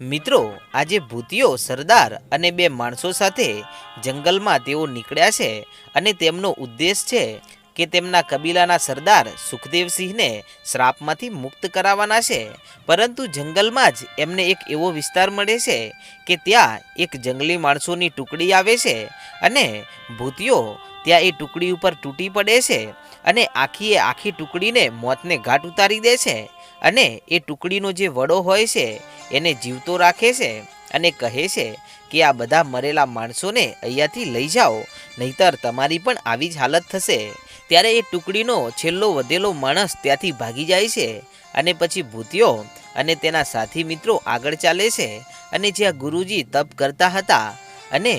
મિત્રો, આજે ભૂતિયો સરદાર અને બે માણસો સાથે જંગલમાં તેઓ નીકળ્યા છે અને તેમનો ઉદ્દેશ છે કે તેમના કબીલાના સરદાર સુખદેવસિંહને શ્રાપમાંથી મુક્ત કરાવવાના છે. પરંતુ જંગલમાં જ એમને એક એવો વિસ્તાર મળે છે કે ત્યાં એક જંગલી માણસોની ટુકડી આવે છે અને ભૂતિયો ત્યાં એ ટુકડી ઉપર તૂટી પડે છે અને આખી એ આખી ટુકડીને મોતને ઘાટ ઉતારી દે છે અને એ ટુકડીનો જે વડો હોય છે, એને જીવતો રાખે છે અને કહે છે કે આ બધા મરેલા માણસોને અહીંયાથી લઈ જાઓ, નહીતર તમારી પણ આવી જ હાલત થશે. ત્યારે એ ટુકડીનો છેલ્લો વધેલો માણસ ત્યાંથી ભાગી જાય છે અને પછી ભૂતિયો અને તેના સાથી મિત્રો આગળ ચાલે છે અને જ્યાં ગુરુજી તપ કરતા હતા અને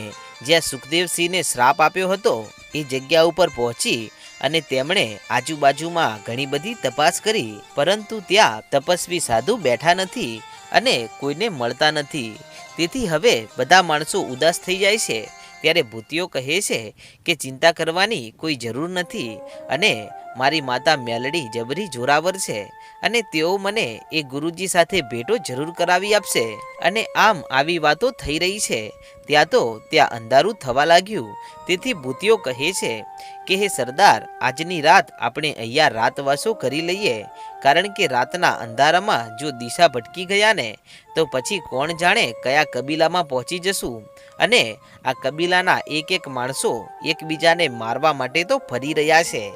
જ્યાં સુખદેવસિંહને શ્રાપ આપ્યો હતો એ જગ્યા ઉપર પહોંચી અને તેમણે આજુબાજુમાં ઘણી બધી તપાસ કરી, પરંતુ ત્યાં તપસ્વી સાધુ બેઠા નથી અને કોઈને મળતા નથી. તેથી હવે બધા માણસો ઉદાસ થઈ જાય છે. ત્યારે ભૂતિઓ કહે છે કે ચિંતા કરવાની કોઈ જરૂર નથી અને મારી માતા મેલડી જબરી જોરાવર છે. અને તેઓ મને એ ગુરુજી સાથે ભેટો જરૂર કરાવી આપશે. અને આમ આવી વાતો થઈ રહી છે. ત્યાં તો ત્યાં અંધારું થવા લાગ્યું. તેથી ભૂતિઓ કહે છે કે, હે સરદાર, આજની રાત આપણે અહીંયા રાતવાસો કરી લઈએ. કારણ કે રાતના અંધારામાં જો દિશા ભટકી ગયા ને તો પછી કોણ જાણે કયા કબીલામાં પહોંચી જશું. અને આ કબીલાના એક એક માણસો એકબીજાને મારવા માટે તો ફરી રહ્યા છે.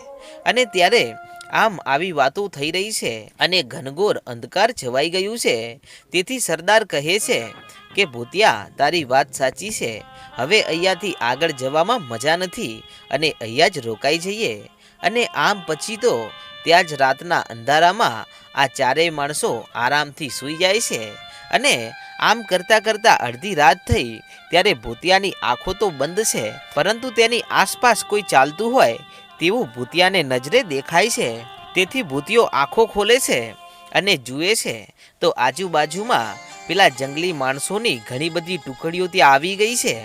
અને ત્યારે આમ આવી વાતો થઈ રહી છે અને ઘનઘોર અંધકાર છવાઈ ગયું છે. તેથી સરદાર કહે છે કે, ભૂતિયા, તારી વાત સાચી છે. હવે અહીંયાથી આગળ જવામાં મજા નથી અને અહીંયા જ રોકાઈ જઈએ. અને આમ પછી તો ત્યાં જ રાતના અંધારામાં આ ચારેય માણસો આરામથી સૂઈ જાય છે. અને આમ કરતાં કરતાં અડધી રાત થઈ, ત્યારે ભૂતિયાની આંખો તો બંધ છે, પરંતુ તેની આસપાસ કોઈ ચાલતું હોય તેવું ભૂતિયાને નજરે દેખાય છે. તેથી ભૂતિયો આંખો ખોલે છે અને જુએ છે. તો આજુબાજુમાં પેલા જંગલી માણસોની ઘણી બધી ટુકડીઓ ત્યાં આવી ગઈ છે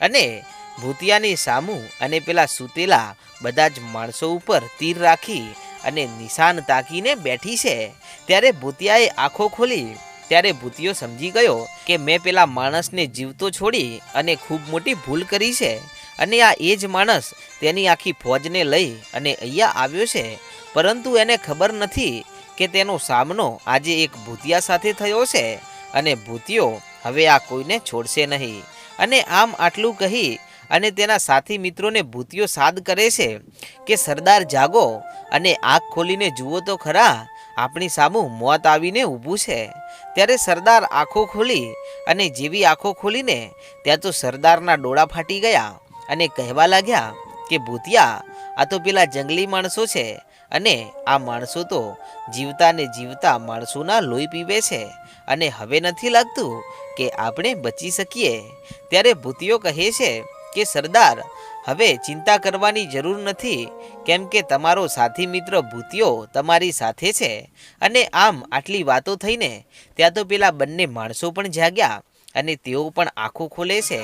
અને ભૂતિયાની સામું અને પેલા સૂતેલા બધા જ માણસો ઉપર તીર રાખી અને નિશાન તાકીને બેઠી છે. ત્યારે ભૂતિયાએ આંખો ખોલી. ત્યારે ભૂતિયો સમજી ગયો કે મેં પેલા માણસને જીવતો છોડી અને ખૂબ મોટી ભૂલ કરી છે. અને આ એ જ માણસ તેની આખી ફોજને લઈ અને અહીંયા આવ્યો છે. પરંતુ એને ખબર નથી કે તેનો સામનો આજે એક ભૂતિયા સાથે થયો છે અને ભૂતિયો હવે આ કોઈને છોડશે નહીં. અને આમ આટલું કહી અને તેના સાથી મિત્રોને ભૂતિયો સાદ કરે છે કે, સરદાર, જાગો અને આંખ ખોલીને જુઓ તો ખરા, આપણી સામું મોત આવીને ઊભું છે. ત્યારે સરદાર આંખો ખોલી અને જેવી આંખો ખોલીને, ત્યાં તો સરદારના ડોળા ફાટી ગયા. અને કહેવા લાગ્યા કે, ભૂતિયા, આ તો પેલા જંગલી માણસો છે અને આ માણસો તો જીવતા ને જીવતા માણસોના લોહી પીવે છે અને હવે નથી લાગતું કે આપણે બચી શકીએ. ત્યારે ભૂતિયો કહે છે કે, સરદાર, હવે ચિંતા કરવાની જરૂર નથી, કેમ કે તમારો સાથી મિત્ર ભૂતિયો તમારી સાથે છે અને આમ આટલી વાતો થઈને ત્યાં તો પેલા બંને માણસો પણ જાગ્યા અને તેઓ પણ આંખો ખોલે છે,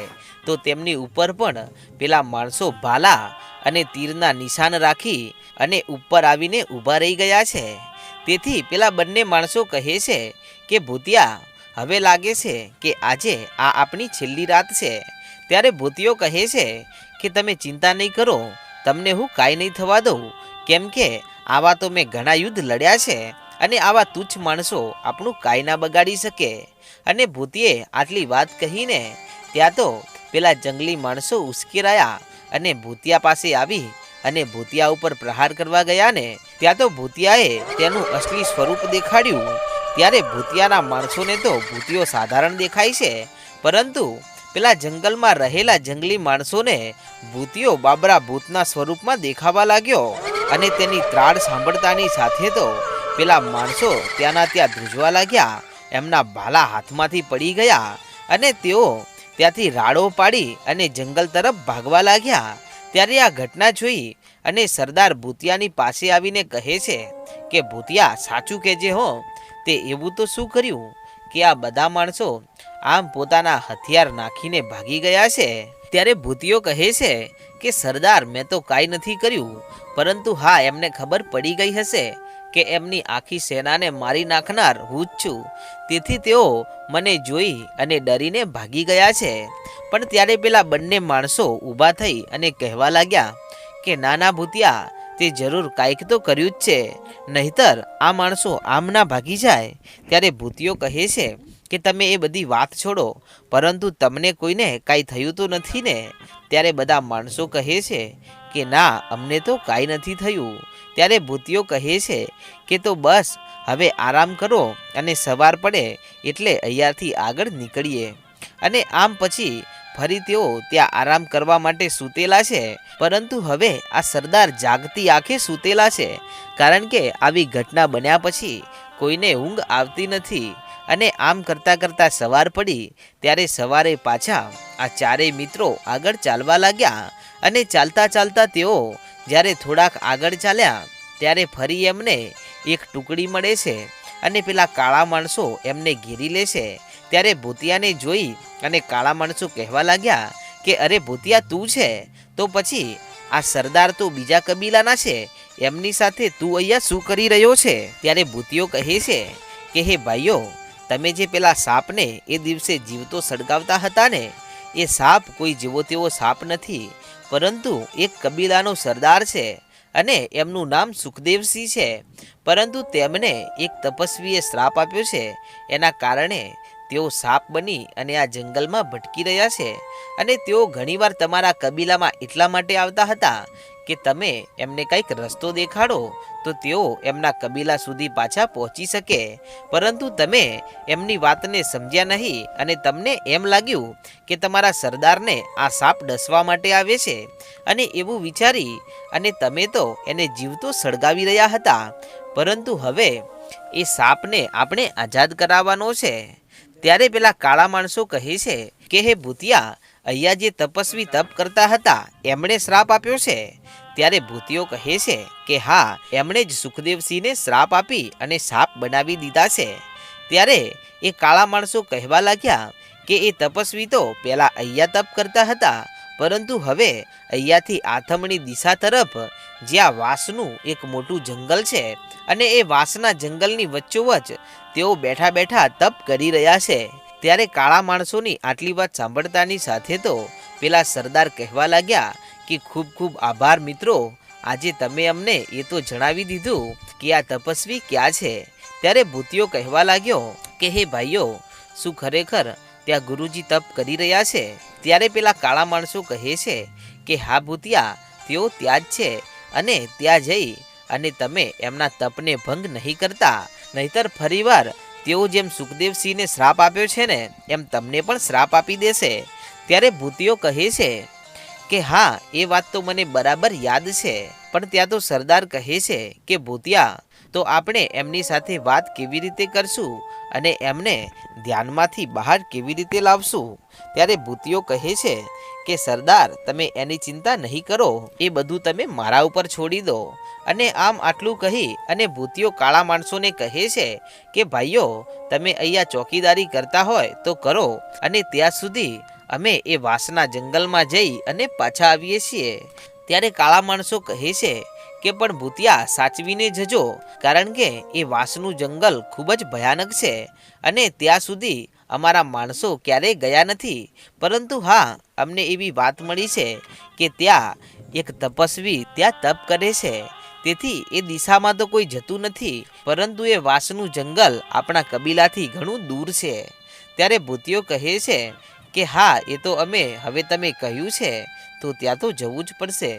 તો તેમની ઉપર પણ પેલા માણસો ભાલા અને તીરના નિશાન રાખી અને ઉપર આવીને ઊભા રહી ગયા છે. તેથી પેલા બંને માણસો કહે છે કે, ભૂતિયા, હવે લાગે છે કે આજે આ આપણી છેલ્લી રાત છે. ત્યારે ભૂતિયો કહે છે કે, તમે ચિંતા નહીં કરો, તમને હું કાંઈ નહીં થવા દઉં. કેમ કે આવા તો મેં ઘણા યુદ્ધ લડ્યા છે અને આવા તુચ્છ માણસો આપણું કાંઈ ના બગાડી શકે. અને ભૂતિએ આટલી વાત કહીને ત્યાં તો પેલા જંગલી માણસો ઉશ્કેરાયા અને ભૂતિયા પાસે આવી અને ભૂતિયા ઉપર પ્રહાર કરવા ગયા ને ત્યાં તો ભૂતિયાએ તેનું અસલી સ્વરૂપ દેખાડ્યું. ત્યારે ભૂતિયાના માણસોને તો ભૂતિઓ સાધારણ દેખાય છે, પરંતુ પેલા જંગલમાં રહેલા જંગલી માણસોને ભૂતિયો બાબરા ભૂતના સ્વરૂપમાં દેખાવા લાગ્યો અને તેની ત્રાળ સાંભળતાની સાથે તો પેલા માણસો ત્યાંના ત્યાં ધ્રુજવા લાગ્યા એમના ભાલા હાથમાંથી પડી ગયા અને તેઓ ત્યાંથી રાડો પાડી અને જંગલ તરફ ભાગવા લાગ્યા. ત્યારે આ ઘટના જોઈ અને સરદાર ભૂતિયાની પાસે આવીને કહે છે કે, ભૂતિયા, સાચું કહેજે હો. તે એવું તો શું કર્યું કે આ બધા માણસો આમ પોતાના હથિયાર નાખીને ભાગી ગયા છે? ત્યારે ભૂતિયો કહે છે કે, સરદાર, મેં તો કાંઈ નથી કર્યું, પરંતુ હા, એમને ખબર પડી ગઈ હશે. કે એમની આખી સેનાને મારી નાખનાર હું જ છું. તેથી તેઓ મને જોઈ અને ડરીને ભાગી ગયા છે. પણ ત્યારે પેલા બંને માણસો ઊભા થઈ અને કહેવા લાગ્યા કે, નાના ભૂતિયા, તે જરૂર કાંઈક તો કર્યું જ છે. નહીતર આ માણસો આમ ના ભાગી જાય. ત્યારે ભૂતિઓ કહે છે કે, તમે એ બધી વાત છોડો, પરંતુ તમને કોઈને કાંઈ થયું તો નથી ને? ત્યારે બધા માણસો કહે છે કે, ના, અમને તો કાંઈ નથી થયું. ત્યારે ભૂતિયો કહે છે કે તો બસ, હવે આરામ કરો અને સવાર પડે એટલે અહીંયાથી આગળ નીકળીએ. અને આમ પછી ફરી તેઓ ત્યાં આરામ કરવા માટે સૂતેલા છે. પરંતુ હવે આ સરદાર જાગતી આંખે સૂતેલા છે, કારણ કે આવી ઘટના બન્યા પછી કોઈને ઊંઘ આવતી નથી. અને આમ કરતાં કરતાં સવાર પડી, ત્યારે સવારે પાછા આ ચારેય મિત્રો આગળ ચાલવા લાગ્યા અને ચાલતા ચાલતા તેઓ જ્યારે થોડાક આગળ ચાલ્યા, ત્યારે ફરી એમને એક ટુકડી મળે છે અને પેલા કાળા માણસો એમને ઘેરી લે છે. ત્યારે ભૂતિયાને જોઈ અને કાળા માણસો કહેવા લાગ્યા કે, અરે ભૂતિયા, તું છે? તો પછી આ સરદાર તો બીજા કબીલાના છે. એમની સાથે તું અહીંયા શું કરી રહ્યો છે? ત્યારે ભૂતિયો કહે છે કે, હે ભાઈઓ, તમે જે પેલા સાપને એ દિવસે જીવતો સળગાવતા હતા ને, એ સાપ કોઈ જેવો તેવો સાપ નથી. પરંતુ એક કબીલાનો સરદાર છે અને એમનું નામ સુખદેવસિંહ છે. પરંતુ તેમને એક તપસ્વીએ શ્રાપ આપ્યો છે. એના કારણે તેઓ સાપ બની અને આ જંગલમાં ભટકી રહ્યા છે અને તેઓ ઘણીવાર તમારા કબીલામાં એટલા માટે આવતા હતા કે તમે એમને કંઈક રસ્તો દેખાડો, તો તેઓ એમના કબીલા સુધી પાછા પહોંચી શકે. પરંતુ તમે એમની વાતને સમજ્યા નહીં અને તમને એમ લાગ્યું કે તમારા સરદારને આ સાપ ડસવા માટે આવે છે. અને એવું વિચારી અને તમે તો એને જીવતો સળગાવી રહ્યા હતા. પરંતુ હવે એ સાપને આપણે આઝાદ કરાવવાનો છે. ત્યારે પેલા કાળા માણસો કહે છે કે, હે ભૂતિયા, અહીંયા જે તપસ્વી તપ કરતા હતા, એમણે શ્રાપ આપ્યો છે. ત્યારે ભૂતિઓ કહે છે કે હા, એમણે જ સુખદેવસિંહને શ્રાપ આપી અને સાપ બનાવી દીધા છે. ત્યારે એ કાળા માણસો કહેવા લાગ્યા કે એ તપસ્વી તો પહેલાં અહીંયા તપ કરતા હતા, પરંતુ હવે અહીંયાથી આથમણી દિશા તરફ જ્યાં વાંસનું એક મોટું જંગલ છે અને એ વાંસના જંગલની વચ્ચોવચ તેઓ બેઠા બેઠા તપ કરી રહ્યા છે. ત્યારે કાળા માણસોની આટલી વાત સાંભળતાની સાથે તો પેલા સરદાર કહેવા લાગ્યા કે ખૂબ ખૂબ આભાર મિત્રો. આજે તમે અમને એ તો જણાવી દીધું કે આ તપસ્વી ક્યાં છે? ત્યારે ભૂતિયો કહેવા લાગ્યો કે, હે ભાઈઓ, શું ખરેખર ત્યાં ગુરુજી તપ કરી રહ્યા છે? ત્યારે પેલા કાળા માણસો કહે છે કે, હા ભૂતિયા, તેઓ ત્યાં જ છે અને ત્યાં જઈ અને તમે એમના તપને ભંગ નહીં કરતા. નહીતર ફરીવાર તેઓ જેમ સુખદેવસિંહને શ્રાપ આપ્યો છે ને, એમ તમને પણ શ્રાપ આપી દેશે. ત્યારે ભૂતિયો કહે છે કે હા, એ વાત તો મને બરાબર યાદ છે. પણ ત્યાં તો સરદાર કહે છે કે, ભૂતિયા, તો આપણે એમની સાથે વાત કેવી રીતે કરશું અને એમને ધ્યાનમાંથી બહાર કેવી રીતે લાવશું? ત્યારે ભૂતિયો કહે છે કે, સરદાર, તમે એની ચિંતા નહીં કરો. એ બધું તમે મારા ઉપર છોડી દો. અને આમ આટલું કહી અને ભૂતિયો કાળા માણસોને કહે છે કે, ભાઈઓ, તમે અહીંયા ચોકીદારી કરતા હોય તો કરો અને ત્યાં સુધી અમે એ વાસના જંગલમાં જઈ અને પાછા આવીએ છીએ. ત્યારે કાળા માણસો કહે છે કે, પણ ભૂતિયા, સાચવીને જજો, કારણ કે એ વાંસનું જંગલ ખૂબ જ ભયાનક છે અને ત્યાં સુધી અમારા માણસો ક્યારેય ગયા નથી. પરંતુ હા, અમને એવી વાત મળી છે કે ત્યાં એક તપસ્વી ત્યાં તપ કરે છે. તેથી એ દિશામાં તો કોઈ જતું નથી, પરંતુ એ વાંસનું જંગલ આપણા કબીલાથી ઘણું દૂર છે. ત્યારે ભૂતિયો કહે છે કે હા, એ તો અમે, હવે તમે કહ્યું છે, તો ત્યાં તો જવું જ પડશે.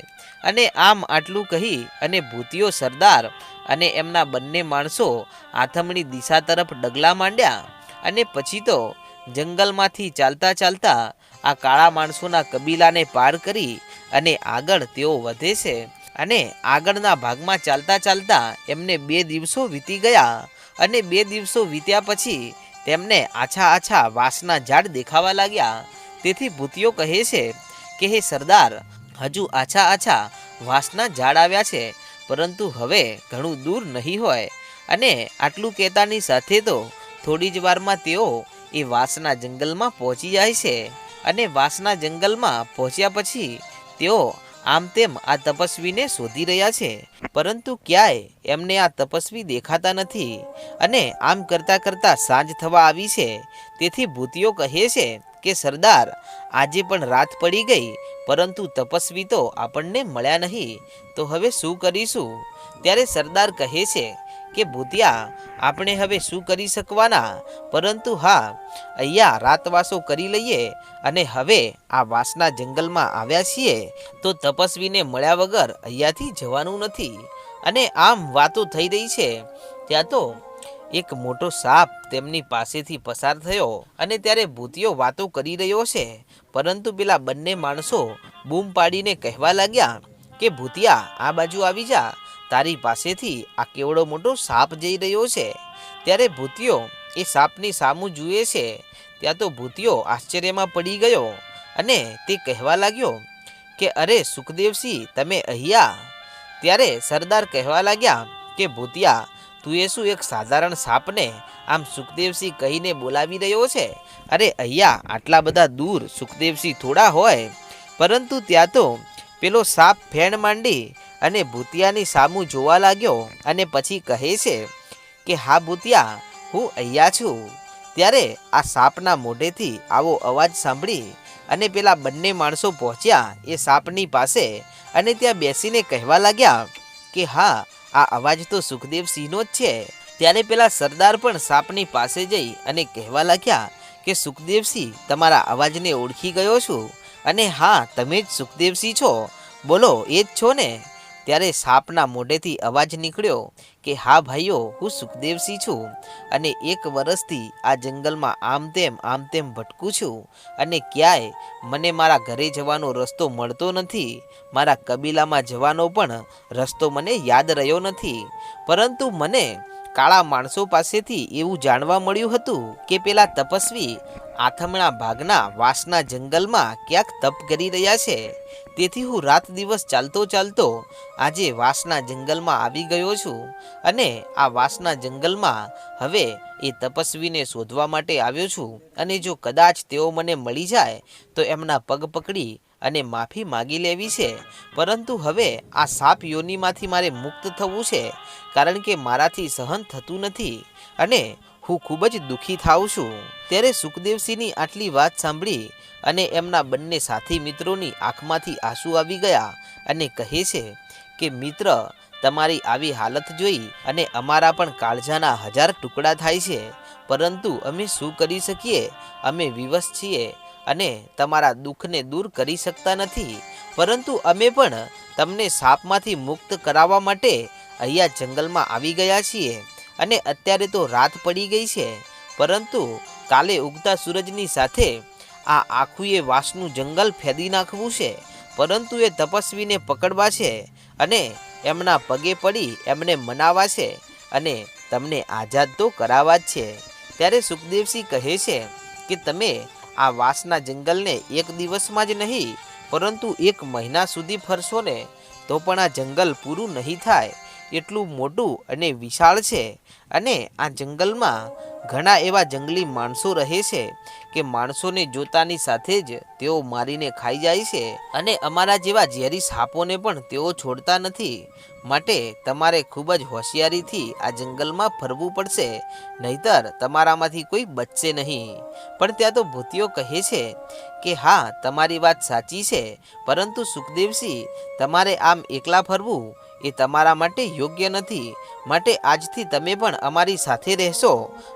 અને આમ આટલું કહી અને ભૂતિયો સરદાર અને એમના બંને માણસો આથમણી દિશા તરફ ડગલા માંડ્યા અને પછી તો જંગલમાંથી ચાલતા ચાલતા આ કાળા માણસોના કબીલાને પાર કરી અને આગળ તેઓ વધે છે અને આગળના ભાગમાં ચાલતા ચાલતા એમને બે દિવસો વીતી ગયા અને બે દિવસો વીત્યા પછી તેમને આછા આછા વાંસના ઝાડ દેખાવા લાગ્યા. તેથી ભૂતિયો કહે છે કે, હે સરદાર, હજુ આછા આછા વાંસના ઝાડ આવ્યા છે, પરંતુ હવે ઘણું દૂર નહીં હોય. અને આટલું કહેતાની સાથે તો થોડી જ વારમાં તેઓ એ વાંસના જંગલમાં પહોંચી જાય છે. અને વાંસના જંગલમાં પહોંચ્યા પછી તેઓ આમ તેમ આ તપસ્વીને શોધી રહ્યા છે. પરંતુ ક્યાંય એમને આ તપસ્વી દેખાતા નથી અને આમ કરતાં કરતાં સાંજ થવા આવી છે. તેથી ભૂતિઓ કહે છે કે, સરદાર, આજે પણ રાત પડી ગઈ, પરંતુ તપસ્વી તો આપણને મળ્યા નહીં. તો હવે શું કરીશું? ત્યારે સરદાર કહે છે કે ભૂતિયા, આપણે હવે શું કરી શકવાના? પરંતુ હા, અહીંયા રાતવાસો કરી લઈએ અને હવે આ વાસના જંગલમાં આવ્યા છીએ, તો તપસ્વીને મળ્યા વગર અહીંયાથી જવાનું નથી. અને આમ વાતો થઈ રહી છે. ત્યાં તો એક મોટો સાપ તેમની પાસેથી પસાર થયો અને ત્યારે ભૂતિયો વાતો કરી રહ્યો છે. પરંતુ પેલા બંને માણસો બૂમ પાડીને કહેવા લાગ્યા કે, ભૂતિયા, આ બાજુ આવી જા. તારી પાસેથી આ કેવડો મોટો સાપ જઈ રહ્યો છે? ત્યારે ભૂતિયો એ સાપની સામું જુએ છે. ત્યાં તો ભૂતિયો આશ્ચર્યમાં પડી ગયો અને તે કહેવા લાગ્યો કે, અરે સુખદેવસિંહ, તમે અહીંયા? ત્યારે સરદાર કહેવા લાગ્યા કે, ભૂતિયા, તું એ શું એક સાધારણ સાપને આમ સુખદેવસિંહ કહીને બોલાવી રહ્યો છે? અરે અહીંયા આટલા બધા દૂર સુખદેવસિંહ થોડા હોય. પરંતુ ત્યાં તો પેલો સાપ ફેણ માંડી અને ભૂતિયાની સામું જોવા લાગ્યો અને પછી કહે છે કે, હા ભૂતિયા, હું અહીંયા છું. ત્યારે આ સાપના મોઢેથી આવો અવાજ સાંભળી અને પેલા બંને માણસો પહોંચ્યા એ સાપની પાસે અને ત્યાં બેસીને કહેવા લાગ્યા કે, હા, આ અવાજ તો સુખદેવસિંહનો જ છે. ત્યારે પેલા સરદાર પણ સાપની પાસે જઈ અને કહેવા લાગ્યા કે, સુખદેવસિંહ, તમારા અવાજને ઓળખી ગયો છું. અને હા, તમે જ સુખદેવસિંહ છો. બોલો, એ જ છો ને? ત્યારે સાપના મોઢેથી અવાજ નીકળ્યો કે, હા ભાઈઓ, હું સુખદેવસિંહ છું અને એક વર્ષથી આ જંગલમાં આમ તેમ આમ તેમ ભટકું છું અને ક્યાંય મને મારા ઘરે જવાનો રસ્તો મળતો નથી, મારા કબીલામાં જવાનો પણ રસ્તો મને યાદ રહ્યો નથી. પરંતુ મને કાળા માણસો પાસેથી એવું જાણવા મળ્યું હતું કે પેલા તપસ્વી આથમણા ભાગના વાસના જંગલમાં ક્યાંક તપ કરી રહ્યા છે. તેથી હું રાત દિવસ ચાલતો ચાલતો આજે વાસના જંગલમાં આવી ગયો છું અને આ વાસના જંગલમાં હવે એ તપસ્વીને શોધવા માટે આવ્યો છું. અને જો કદાચ તેઓ મને મળી જાય તો એમના પગ પકડી અને માફી માગી લેવી છે. પરંતુ હવે આ સાપ યોનીમાંથી મારે મુક્ત થવું છે, કારણ કે મારાથી સહન થતું નથી અને હું ખૂબ જ દુઃખી થાઉં છું. ત્યારે સુખદેવસિંહની આટલી વાત સાંભળી અને એમના બંને સાથી મિત્રોની આંખમાંથી આંસુ આવી ગયા અને કહે છે કે, મિત્ર, તમારી આવી હાલત જોઈ અને અમારા પણ કાળજાના હજાર ટુકડા થાય છે. પરંતુ અમે શું કરી શકીએ? અમે વિવશ છીએ અને તમારા દુઃખને દૂર કરી શકતા નથી. પરંતુ અમે પણ તમને સાપમાંથી મુક્ત કરાવવા માટે અહીંયા જંગલમાં આવી ગયા છીએ અને અત્યારે તો રાત પડી ગઈ છે. પરંતુ કાલે ઉગતા સૂરજની સાથે આ આખું એ વાસનું જંગલ ફેદી નાખવું છે. પરંતુ એ તપસ્વીને પકડવા છે અને એમના પગે પડી એમને મનાવવા છે અને તમને આઝાદ તો કરાવવા જ છે. ત્યારે સુખદેવસિંહ કહે છે કે તમે આ વાસના જંગલને એક દિવસમાં જ નહીં, પરંતુ એક મહિના સુધી ફરશો ને, તો પણ આ જંગલ પૂરું નહીં થાય. એટલું મોટું અને વિશાળ છે. અને આ જંગલમાં ઘણા એવા જંગલી માણસો રહે છે કે માણસોને જોતાની સાથે જ તેઓ મારીને ખાઈ જાય છે. અને અમારા જેવા ઝેરી સાપોને પણ તેઓ છોડતા નથી. માટે તમારે ખૂબ જ હોશિયારીથી આ જંગલમાં ફરવું પડશે. નહીતર તમારામાંથી કોઈ બચશે નહીં. પણ ત્યાં તો ભૂતિઓ કહે છે કે હા, તમારી વાત સાચી છે. પરંતુ સુખદેવસિંહ, તમારે આમ એકલા ફરવું એ તમારા માટે યોગ્ય નથી. માટે આજથી તમે પણ અમારી સાથે રહેશો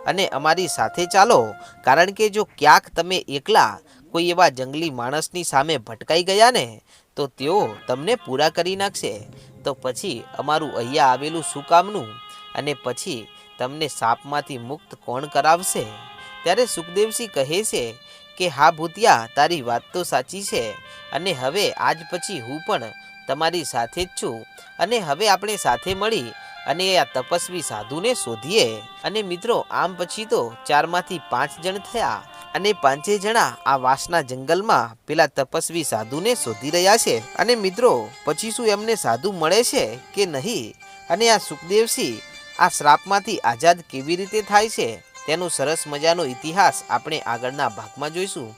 અને અમારી સાથે ચાલો. કારણ કે જો ક્યાંક તમે એકલા કોઈ એવા જંગલી માણસની સામે ભટકાઈ ગયા ને, તો તેઓ તમને પૂરા કરી નાખશે. તો પછી અમારું અહીંયા આવેલું શું કામનું? અને પછી તમને સાપમાંથી મુક્ત કોણ કરાવશે? ત્યારે સુખદેવસિંહ કહે છે કે, હા ભૂતિયા, તારી વાત તો સાચી છે. અને હવે આજ પછી હું પણ તમારી સાથે જ છું. અને હવે આપણે સાથે મળી અને આ તપસ્વી સાધુને શોધીએ. અને મિત્રો, આમ પછી તો ચારમાંથી પાંચ જણ થયા અને પાંચે જણા આ વાસના જંગલમાં પેલા તપસ્વી સાધુને શોધી રહ્યા છે. અને મિત્રો, પછી શું એમને સાધુ મળે છે કે નહીં? અને આ સુખદેવસિંહ, આ શ્રાપમાંથી આઝાદ કેવી રીતે થાય છે? તેનો સરસ મજાનો ઇતિહાસ આપણે આગળના ભાગમાં જોઈશું.